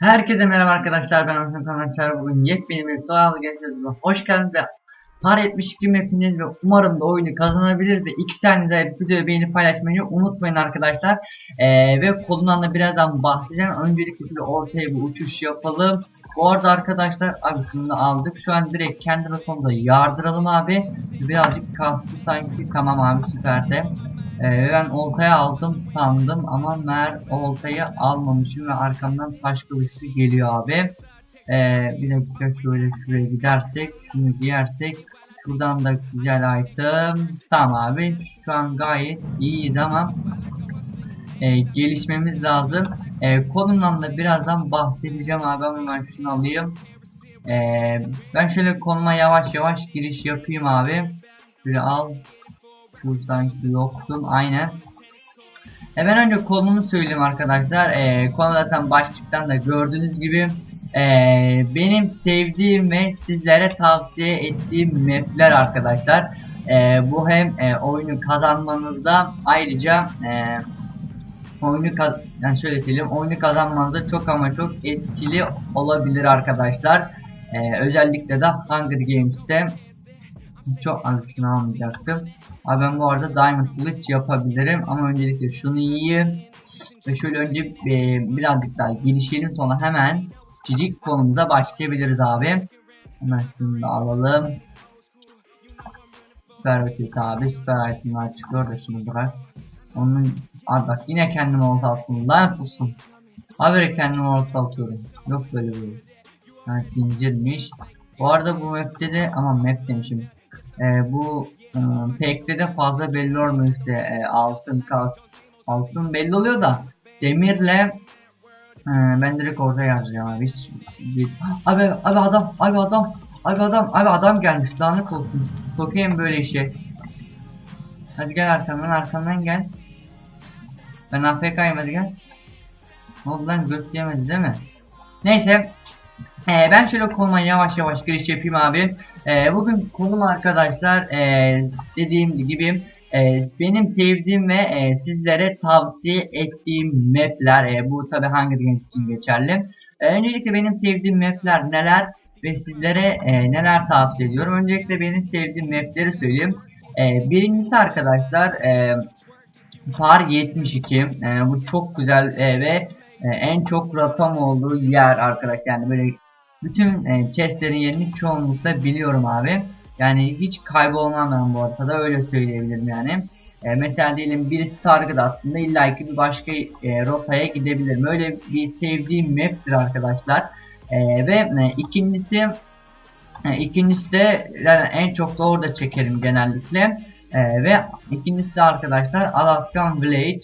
Herkese merhaba arkadaşlar ben Hasan Kanatçar bugün yepyeni bir soyalı geçiyoruz hoş geldiniz ve Par 72 mapiniz ve umarım da oyunu kazanabilir ve 2 saniyede videoyu beğenip paylaşmayı unutmayın arkadaşlar. Ee, ve kodundan da birazdan bahsedeceğim. Öncelikle bir ortaya bir uçuş yapalım. Bu arada arkadaşlar abi şunu aldık. Şu an direkt kendi rotamda yardıralım abi. Birazcık kastı sanki. Tamam abi süperde ee, ben oltaya aldım sandım ama meğer oltayı almamışım ve arkamdan taş kılıçlı geliyor abi. Ee, bir dakika şöyle şuraya gidersek, şunu giyersek, şuradan da güzel item. Tamam abi, şu an gayet iyiyiz ama e, gelişmemiz lazım. E, konumdan da birazdan bahsedeceğim abi ama şunu alayım. E, ben şöyle konuma yavaş yavaş giriş yapayım abi. Şöyle al, şu sanki yoktum aynen. Ben önce konumu söyleyeyim arkadaşlar. E, konu zaten başlıktan da gördüğünüz gibi e, benim sevdiğim ve sizlere tavsiye ettiğim mapler arkadaşlar. E, bu hem e, oyunu kazanmanızda ayrıca e, oyunu kaz yani şöyle söyleyeyim oyunu kazanmanızda çok ama çok etkili olabilir arkadaşlar. E, özellikle de Hunger Games'te çok şunu almayacaktım. Abi ben bu arada Diamond Kılıç yapabilirim ama öncelikle şunu yiyeyim. Ve şöyle önce e, birazcık daha gelişelim sonra hemen cicik konumuza başlayabiliriz abi. Hemen şunu da alalım. Süper ötesi abi süper itemler çıkıyor da şunu bırak. Onun abi bak yine kendim olta attım lan pusun. Haberi kendim olta atıyorum. Yok böyle böyle. Yani zincirmiş. Bu arada bu map'te de ama map demişim. Ee, bu ıı, pekte de fazla belli olmuyor işte e, altın kas altın belli oluyor da demirle e, ben direkt orada yazacağım abi hiç bir- abi abi adam abi adam abi adam abi adam gelmiş lanet olsun sokayım böyle işe. Hadi gel arkamdan arkamdan gel. Ben AFK'yim hadi gel. Ne oldu lan yemedi değil mi? Neyse ee, ben şöyle konuma yavaş yavaş giriş yapayım abi. Ee, bugün konum arkadaşlar ee, dediğim gibi ee, benim sevdiğim ve ee, sizlere tavsiye ettiğim mapler. Ee, bu tabi Hunger Games için geçerli. Ee, öncelikle benim sevdiğim mapler neler ve sizlere ee, neler tavsiye ediyorum. Öncelikle benim sevdiğim mapleri söyleyeyim. Ee, birincisi arkadaşlar ee, Far 72. Ee, bu çok güzel ee, ve ee, en çok ratam olduğu yer arkadaşlar. Yani böyle bütün e, chestlerin yerini çoğunlukla biliyorum abi. Yani hiç kaybolmam ben bu ortada öyle söyleyebilirim yani. E, mesela diyelim birisi target aslında illaki bir başka e, rotaya gidebilirim. Öyle bir sevdiğim map'tir arkadaşlar. E, ve e, ikincisi e, ikincisi de yani en çok da orada çekerim genellikle. E, ve ikincisi de arkadaşlar Alaskan Village.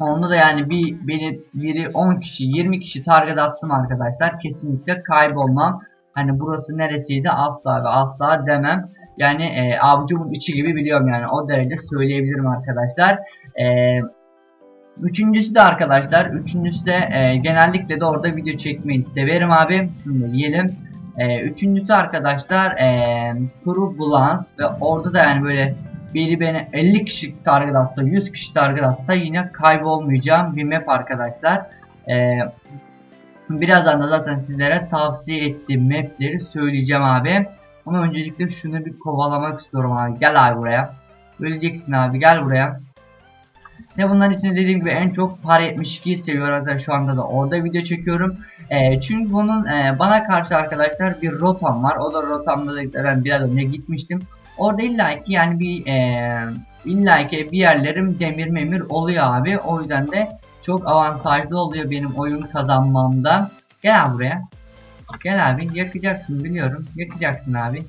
Onda da yani bir beni biri 10 kişi 20 kişi target attım arkadaşlar. Kesinlikle kaybolmam. Hani burası neresiydi asla ve asla demem. Yani e, avcumun içi gibi biliyorum yani o derece söyleyebilirim arkadaşlar. E, üçüncüsü de arkadaşlar. Üçüncüsü de e, genellikle de orada video çekmeyi severim abi. Şimdi diyelim. E, üçüncüsü arkadaşlar e, True Balance ve orada da yani böyle biri beni 50 kişi target atsa 100 kişi target atsa yine kaybolmayacağım bir map arkadaşlar. Ee, birazdan da zaten sizlere tavsiye ettiğim mapleri söyleyeceğim abi. Ama öncelikle şunu bir kovalamak istiyorum abi. Gel abi buraya. Öleceksin abi gel buraya. Ne bunların içinde dediğim gibi en çok par 72'yi seviyorum arkadaşlar şu anda da orada video çekiyorum. Ee, çünkü bunun e, bana karşı arkadaşlar bir rotam var. O da rotamda da ben biraz önce gitmiştim. Orada illaki yani bir e, illaki bir yerlerim demir memir oluyor abi. O yüzden de çok avantajlı oluyor benim oyun kazanmamda. Gel abi buraya. Gel abi yakacaksın biliyorum. Yakacaksın abi.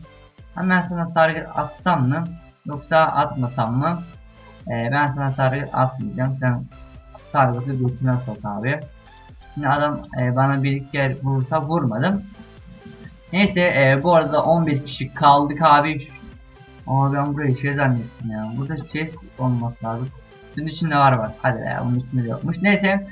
Hemen sana target atsam mı? Yoksa atmasam mı? E, ben sana target atmayacağım. Sen target'ı götüne sok abi. Şimdi adam e, bana bir iki kere vursa vurmadım. Neyse e, bu arada 11 kişi kaldık abi. Ama ben burayı şey zannettim ya. Burada chest olması lazım. Bunun içinde var var. Hadi ya bunun içinde yokmuş. Neyse.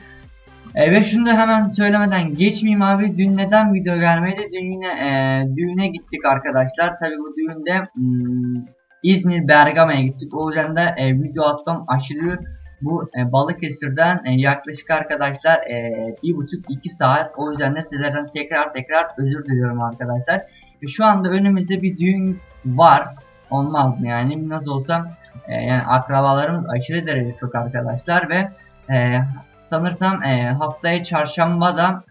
E, ve şunu da hemen söylemeden geçmeyeyim abi. Dün neden video gelmedi? Dün yine e, düğüne gittik arkadaşlar. Tabi bu düğünde hmm, İzmir Bergama'ya gittik. O yüzden de e, video atmam aşırı bu e, Balıkesir'den e, yaklaşık arkadaşlar e, bir buçuk iki saat. O yüzden de sizlerden tekrar tekrar özür diliyorum arkadaşlar. E, şu anda önümüzde bir düğün var. Olmaz mı yani? Nasıl olsa e, yani akrabalarımız aşırı derece çok arkadaşlar ve e, sanırsam e, haftaya çarşambada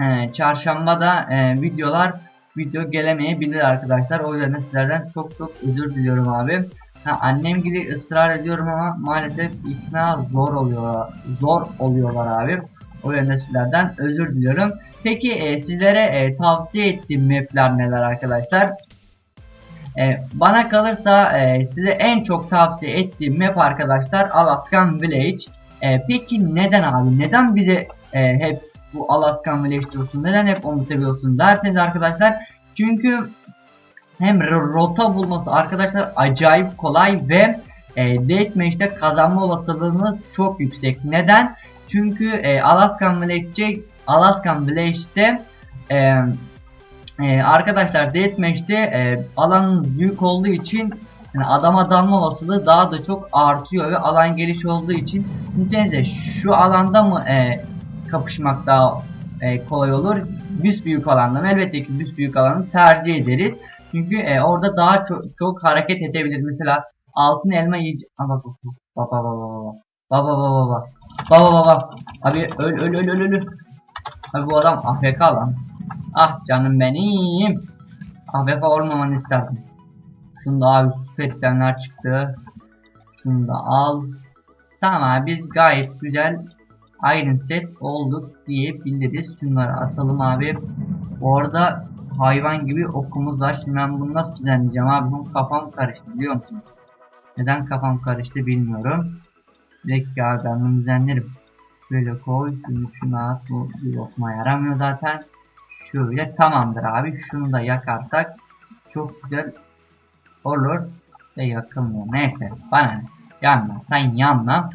e, çarşambada e, videolar video gelemeyebilir arkadaşlar. O yüzden de sizlerden çok çok özür diliyorum abi. Ha, annem gibi ısrar ediyorum ama maalesef ikna zor oluyor zor oluyorlar abi. O yüzden de sizlerden özür diliyorum. Peki e, sizlere e, tavsiye ettiğim mapler neler arkadaşlar? E, bana kalırsa e, size en çok tavsiye ettiğim map arkadaşlar Alaskan Village. E, peki neden abi? Neden bize e, hep bu Alaskan Village diyorsun? Neden hep onu seviyorsun derseniz arkadaşlar. Çünkü hem ro- rota bulması arkadaşlar acayip kolay ve e, Deathmatch'te kazanma olasılığınız çok yüksek. Neden? Çünkü e, Alaskan Village'de Alaskan Village'de e, e, arkadaşlar Deathmatch'te e, alanın büyük olduğu için yani adama dalma olasılığı daha da çok artıyor ve alan geniş olduğu için düşünsenize şu alanda mı e, kapışmak daha e, kolay olur? Büs büyük alanda mı? Elbette ki büs büyük alanı tercih ederiz. Çünkü e, orada daha çok, çok hareket edebilir. Mesela altın elma yiyecek. Bak bak bak bak bak bak bak bak bak abi öl öl öl öl öl abi bu adam AFK lan ah canım benim AFK olmamanı isterdim şunda abi süper itemler çıktı şunu da al tamam biz gayet güzel Iron set olduk diyebiliriz şunları atalım abi bu arada hayvan gibi okumuz var. Şimdi ben bunu nasıl düzenleyeceğim abi? Bunun kafam karıştı biliyor musun? Neden kafam karıştı bilmiyorum. Belki abi ben bunu düzenlerim. Şöyle koy. Şunu şuna at. Bu bir okuma yaramıyor zaten. Şöyle tamamdır abi. Şunu da yakarsak çok güzel olur. Ve yakılmıyor. Neyse bana ne. Yanma. Sen yanma.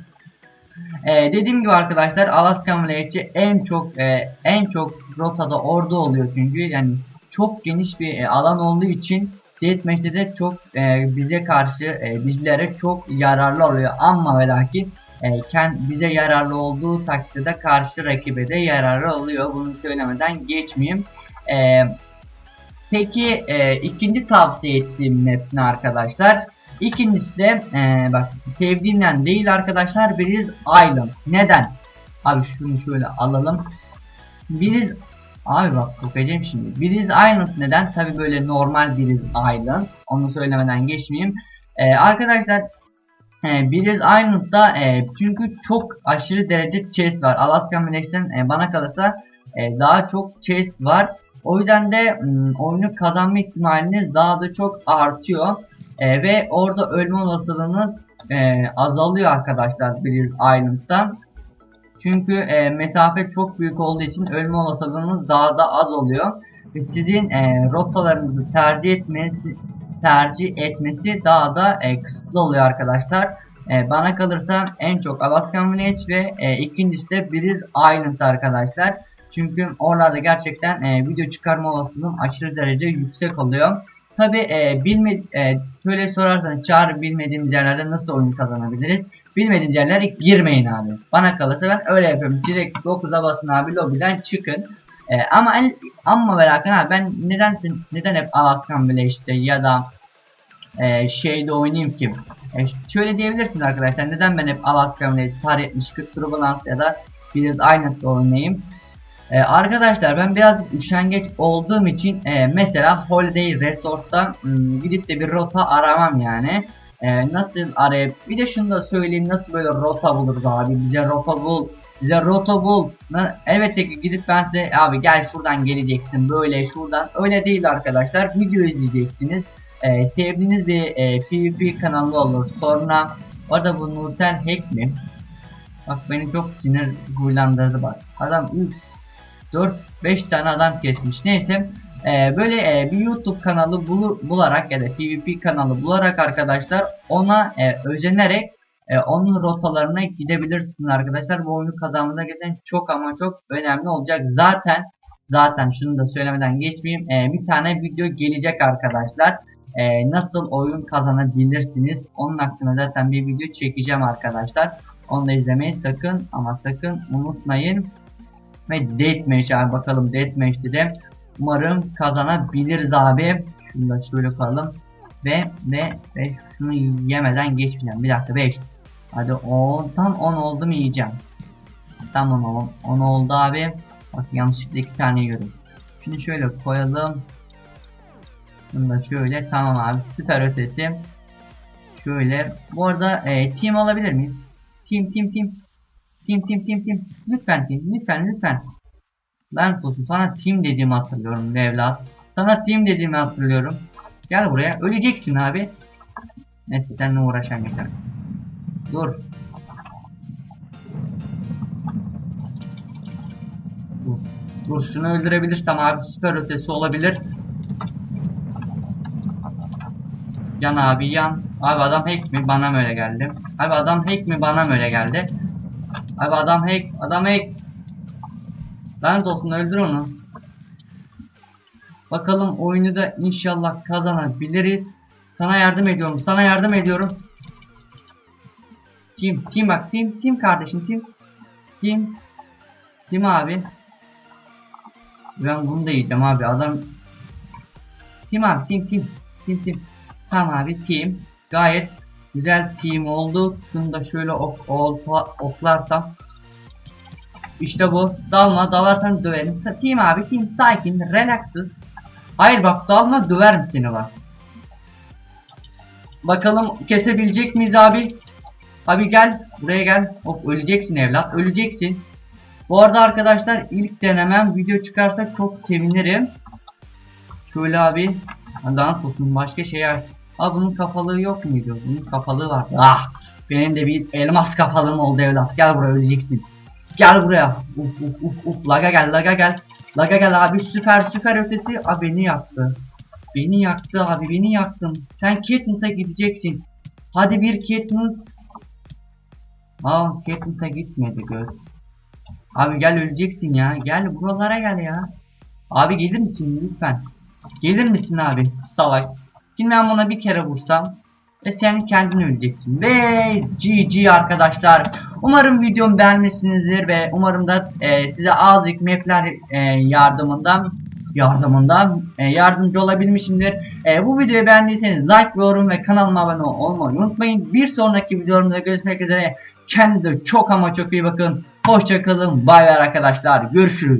Ee, dediğim gibi arkadaşlar Alaskan Village'de en çok e, en çok rotada ordu oluyor çünkü yani çok geniş bir e, alan olduğu için Deathmatch'te de çok e, bize karşı e, bizlere çok yararlı oluyor ama ve lakin bize yararlı olduğu takdirde karşı rakibe de yararlı oluyor bunu söylemeden geçmeyeyim. E, peki e, ikinci tavsiye ettiğim map ne arkadaşlar? İkincisi de e, bak sevdiğimden değil arkadaşlar Biriz Island. Neden? Abi şunu şöyle alalım. Biriz Abi bak bakacağım şimdi. Biriz Island neden? Tabi böyle normal Biriz Island. Onu söylemeden geçmeyeyim. Ee, arkadaşlar e, Biriz Island'da e, çünkü çok aşırı derece chest var. Alaskan Village'den e, bana kalırsa e, daha çok chest var. O yüzden de m, oyunu kazanma ihtimaliniz daha da çok artıyor. E, ve orada ölme olasılığınız e, azalıyor arkadaşlar Biriz Island'da. Çünkü e, mesafe çok büyük olduğu için ölme olasılığınız daha da az oluyor. Ve sizin e, rotalarınızı tercih etmesi tercih etmesi daha da e, kısıtlı oluyor arkadaşlar. E, bana kalırsa en çok Alaskan Village ve e, ikincisi de Biriz Island arkadaşlar. Çünkü oralarda gerçekten e, video çıkarma olasılığım aşırı derece yüksek oluyor. Tabi e, bilme, e, şöyle sorarsanız çağrı bilmediğimiz yerlerde nasıl oyun kazanabiliriz? Bilmediğiniz yerlere girmeyin abi. Bana kalırsa ben öyle yapıyorum. Direkt 9'a basın abi lobiden çıkın. Ee, ama el, ama ve lakin abi ben neden neden hep Alaskan bile ya da e, şeyde oynayayım ki? E, şöyle diyebilirsiniz arkadaşlar. Neden ben hep Alaskan bile Tar 70 40 Turbulence ya da biraz aynı oynayayım? Ee, arkadaşlar ben birazcık üşengeç olduğum için e, mesela Holiday Resort'tan ım, gidip de bir rota aramam yani. Ee, nasıl arayıp bir de şunu da söyleyeyim nasıl böyle rota buluruz abi bize rota bul bize rota bul elbette ki gidip ben size abi gel şuradan geleceksin böyle şuradan öyle değil arkadaşlar video izleyeceksiniz ee, sevdiğiniz bir e, PvP kanalı olur sonra orada bu Nurten hack mi bak beni çok sinir huylandırdı bak adam 3 4 5 tane adam kesmiş neyse ee, böyle e, bir YouTube kanalı bulu, bularak ya da PvP kanalı bularak arkadaşlar ona e, özenerek e, onun rotalarına gidebilirsiniz arkadaşlar. Bu oyunu kazanmada gerçekten çok ama çok önemli olacak. Zaten zaten şunu da söylemeden geçmeyeyim. E, bir tane video gelecek arkadaşlar. E, nasıl oyun kazanabilirsiniz? Onun hakkında zaten bir video çekeceğim arkadaşlar. Onu da izlemeyi sakın ama sakın unutmayın. Ve Deathmatch abi bakalım Deathmatch'te de umarım kazanabiliriz abi. Şunu da şöyle koyalım. Ve ve ve şunu yemeden geçmeyeceğim. Bir dakika 5. Hadi 10 tam 10 oldu mu yiyeceğim. Tamam 10, 10 oldu abi. Bak yanlışlıkla iki tane yiyorum. Şunu şöyle koyalım. Bunu da şöyle tamam abi süper ötesi. Şöyle bu arada e, team alabilir miyiz? Team team team. Team team team team. Lütfen team lütfen lütfen. Ben olsun sana team dediğimi hatırlıyorum evlat. Sana team dediğimi hatırlıyorum. Gel buraya öleceksin abi. Neyse seninle uğraşan yeter. Dur. Dur. Dur şunu öldürebilirsem abi süper ötesi olabilir. Yan abi yan. Abi adam hack mi? Bana mı öyle geldi? Abi adam hack mi? Bana mı öyle geldi? Abi adam hack. Adam hack. Lanet olsun öldür onu. Bakalım oyunu da inşallah kazanabiliriz. Sana yardım ediyorum. Sana yardım ediyorum. Team, team bak, team, team kardeşim, team. Team. Team abi. Ben bunu da yiyeceğim abi. Adam Team abi, team, team. Team, team. Tamam abi, team. Gayet güzel team oldu. Şunu da şöyle ok, ok, oklarsam. İşte bu. Dalma, dalarsan döverim. Team abi, team sakin, relaxız. Hayır bak dalma döverim seni bak. Bakalım kesebilecek miyiz abi? Abi gel buraya gel. Hop öleceksin evlat öleceksin. Bu arada arkadaşlar ilk denemem video çıkarsa çok sevinirim. Şöyle abi. Lanet olsun başka şey var. Abi bunun kafalığı yok muydu? Bunun kafalığı var. Ah! Benim de bir elmas kafalığım oldu evlat. Gel buraya öleceksin. Gel buraya. Uf uf uf uf. Laga gel laga gel. Laga gel abi süper süper ötesi. Abi beni yaktı. Beni yaktı abi beni yaktın. Sen Katniss'a gideceksin. Hadi bir Katniss. Aa Katniss'a gitmedi göz. Abi gel öleceksin ya. Gel buralara gel ya. Abi gelir misin lütfen? Gelir misin abi? Salak. Şimdi ben bir kere vursam ve sen kendin öleceksin. Ve GG arkadaşlar. Umarım videomu beğenmişsinizdir ve umarım da e, size azıcık mapler e, yardımından yardımından e, yardımcı olabilmişimdir. E, bu videoyu beğendiyseniz like, yorum ve kanalıma abone olmayı unutmayın. Bir sonraki videomda görüşmek üzere. Kendinize çok ama çok iyi bakın. Hoşçakalın. Bay bay arkadaşlar. Görüşürüz.